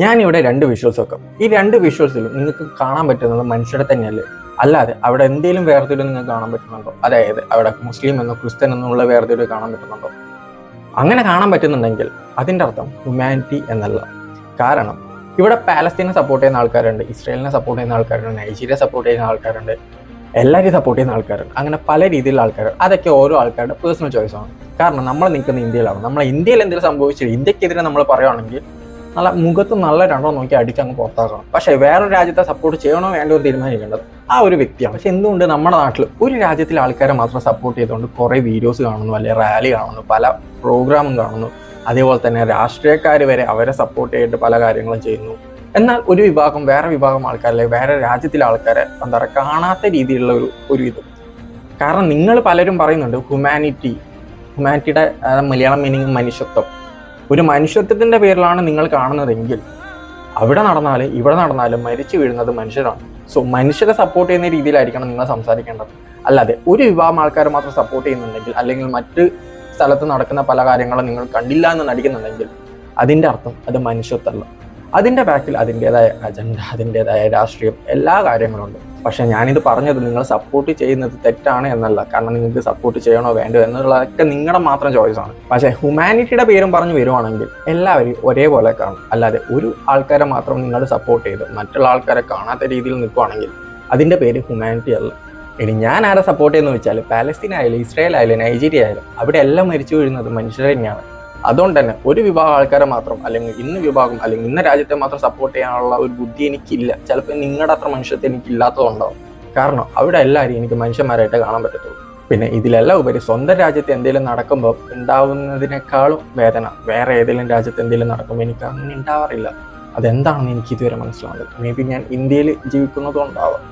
ഞാനിവിടെ രണ്ട് വിഷ്വൽസ് വെക്കും. ഈ രണ്ട് വിഷ്വൽസിലും നിങ്ങൾക്ക് കാണാൻ പറ്റുന്നത് മനുഷ്യരെ തന്നെയല്ലേ? അല്ലാതെ അവിടെ എന്തെങ്കിലും വേർതിരിവ് നിങ്ങൾക്ക് കാണാൻ പറ്റുന്നുണ്ടോ? അതായത് അവിടെ മുസ്ലിം എന്നോ ക്രിസ്ത്യൻ എന്നുള്ള വേർതിരിവ് കാണാൻ പറ്റുന്നുണ്ടോ? അങ്ങനെ കാണാൻ പറ്റുന്നുണ്ടെങ്കിൽ അതിന്റെ അർത്ഥം ഹ്യൂമാനിറ്റി എന്നല്ല. കാരണം ഇവിടെ പാലസ്തീനെ സപ്പോർട്ട് ചെയ്യുന്ന ആൾക്കാരുണ്ട് ഇസ്രായേലിനെ സപ്പോർട്ട് ചെയ്യുന്ന ആൾക്കാരുണ്ട് നൈജീരിയ സപ്പോർട്ട് ചെയ്യുന്ന ആൾക്കാരുണ്ട് എല്ലാവരെയും സപ്പോർട്ട് ചെയ്യുന്ന ആൾക്കാരുണ്ട്. അങ്ങനെ പല രീതിയിലുള്ള ആൾക്കാരുണ്ട്. അതൊക്കെ ഓരോ ആൾക്കാരുടെ പേഴ്സണൽ ചോയ്സാണ് കാരണം നമ്മൾ നിൽക്കുന്ന ഇന്ത്യയിലാണ്. നമ്മൾ ഇന്ത്യയിൽ എന്തെങ്കിലും സംഭവിച്ചു ഇന്ത്യക്കെതിരെ നമ്മൾ പറയുകയാണെങ്കിൽ നല്ല മുഖത്ത് നല്ല രണ്ടോ നോക്കി അടിച്ചങ്ങ് പുറത്താക്കണം. പക്ഷേ വേറെ രാജ്യത്തെ സപ്പോർട്ട് ചെയ്യണോ വേണ്ടോ തീരുമാനിക്കേണ്ടത് ആ ഒരു വ്യക്തിയാണ്. പക്ഷെ എന്തുകൊണ്ട് നമ്മുടെ നാട്ടിൽ ഒരു രാജ്യത്തിലെ ആൾക്കാരെ മാത്രം സപ്പോർട്ട് ചെയ്തുകൊണ്ട് കുറേ വീഡിയോസ് കാണുന്നു അല്ലെങ്കിൽ റാലി കാണുന്നു പല പ്രോഗ്രാമും കാണുന്നു അതേപോലെ തന്നെ രാഷ്ട്രീയക്കാർ വരെ അവരെ സപ്പോർട്ട് ചെയ്തിട്ട് പല കാര്യങ്ങളും ചെയ്യുന്നു. എന്നാൽ ഒരു വിഭാഗം വേറെ വിഭാഗം ആൾക്കാരല്ലേ വേറെ രാജ്യത്തിലെ ആൾക്കാരെ എന്താ പറയുക കാണാത്ത രീതിയിലുള്ള ഒരു ഒരു ഇത്. കാരണം നിങ്ങൾ പലരും പറയുന്നുണ്ട് ഹ്യൂമാനിറ്റി ഹ്യൂമാനിറ്റിയുടെ മലയാളം മീനിങ് മനുഷ്യത്വം. ഒരു മനുഷ്യത്വത്തിന്റെ പേരിലാണ് നിങ്ങൾ കാണുന്നതെങ്കിൽ അവിടെ നടന്നാലും ഇവിടെ നടന്നാലും മരിച്ചു വീഴുന്നത് മനുഷ്യരാണ്. സോ മനുഷ്യരെ സപ്പോർട്ട് ചെയ്യുന്ന രീതിയിലായിരിക്കണം നിങ്ങൾ സംസാരിക്കേണ്ടത്. അല്ലാതെ ഒരു വിഭാഗം ആൾക്കാർ മാത്രം സപ്പോർട്ട് ചെയ്യുന്നുണ്ടെങ്കിൽ അല്ലെങ്കിൽ മറ്റ് സ്ഥലത്ത് നടക്കുന്ന പല കാര്യങ്ങളും നിങ്ങൾ കണ്ടില്ല എന്ന് നടിക്കുന്നുണ്ടെങ്കിൽ അതിന്റെ അർത്ഥം അത് മനുഷ്യത്വമല്ല. അതിന്റെ ബാക്കിൽ അതിന്റേതായ അജണ്ട അതിന്റേതായ രാഷ്ട്രീയം എല്ലാ കാര്യങ്ങളും ഉണ്ട്. പക്ഷെ ഞാനിത് പറഞ്ഞത് നിങ്ങൾ സപ്പോർട്ട് ചെയ്യുന്നത് തെറ്റാണ് എന്നല്ല. കാരണം നിങ്ങൾക്ക് സപ്പോർട്ട് ചെയ്യണോ വേണ്ടോ എന്നുള്ളതൊക്കെ നിങ്ങളുടെ മാത്രം ചോയ്സ് ആണ്. പക്ഷേ ഹ്യൂമാനിറ്റിയുടെ പേരും പറഞ്ഞു വരുവാണെങ്കിൽ എല്ലാവരും ഒരേപോലെ കാണും. അല്ലാതെ ഒരു ആൾക്കാരെ മാത്രം നിങ്ങൾ സപ്പോർട്ട് ചെയ്ത് മറ്റുള്ള ആൾക്കാരെ കാണാത്ത രീതിയിൽ നിൽക്കുവാണെങ്കിൽ അതിന്റെ പേര് ഹ്യൂമാനിറ്റി അല്ല. ഇനി ഞാൻ ആരെ സപ്പോർട്ട് ചെയ്യുന്നു വെച്ചാൽ പാലസ്തീൻ ആയാലും ഇസ്രായേൽ ആയാലും നൈജീരിയ ആയാലും അവിടെ എല്ലാം മരിച്ചു വീഴുന്നത് മനുഷ്യർ തന്നെയാണ്. അതുകൊണ്ട് തന്നെ ഒരു വിഭാഗം ആൾക്കാരെ മാത്രം അല്ലെങ്കിൽ ഇന്ന വിഭാഗം അല്ലെങ്കിൽ ഇന്ന രാജ്യത്തെ മാത്രം സപ്പോർട്ട് ചെയ്യാനുള്ള ഒരു ബുദ്ധി എനിക്കില്ല. ചിലപ്പോൾ നിങ്ങളുടെ അത്ര മനുഷ്യത്തെ എനിക്ക് ഇല്ലാത്തതുണ്ടാവും കാരണം അവിടെ എല്ലാവരും എനിക്ക് മനുഷ്യന്മാരായിട്ട് കാണാൻ പറ്റത്തുള്ളൂ. പിന്നെ ഇതിലെല്ലാം ഉപരി സ്വന്തം രാജ്യത്ത് എന്തെങ്കിലും നടക്കുമ്പോൾ ഉണ്ടാവുന്നതിനേക്കാളും വേദന. വേറെ ഏതെങ്കിലും രാജ്യത്ത് എന്തെങ്കിലും നടക്കുമ്പോൾ എനിക്ക് അങ്ങനെ ഉണ്ടാവാറില്ല. അതെന്താണെന്ന് എനിക്ക് ഇതുവരെ മനസ്സിലാവുന്നത് മേ ബി ഞാൻ ഇന്ത്യയിൽ ജീവിക്കുന്നതുകൊണ്ടാവാം.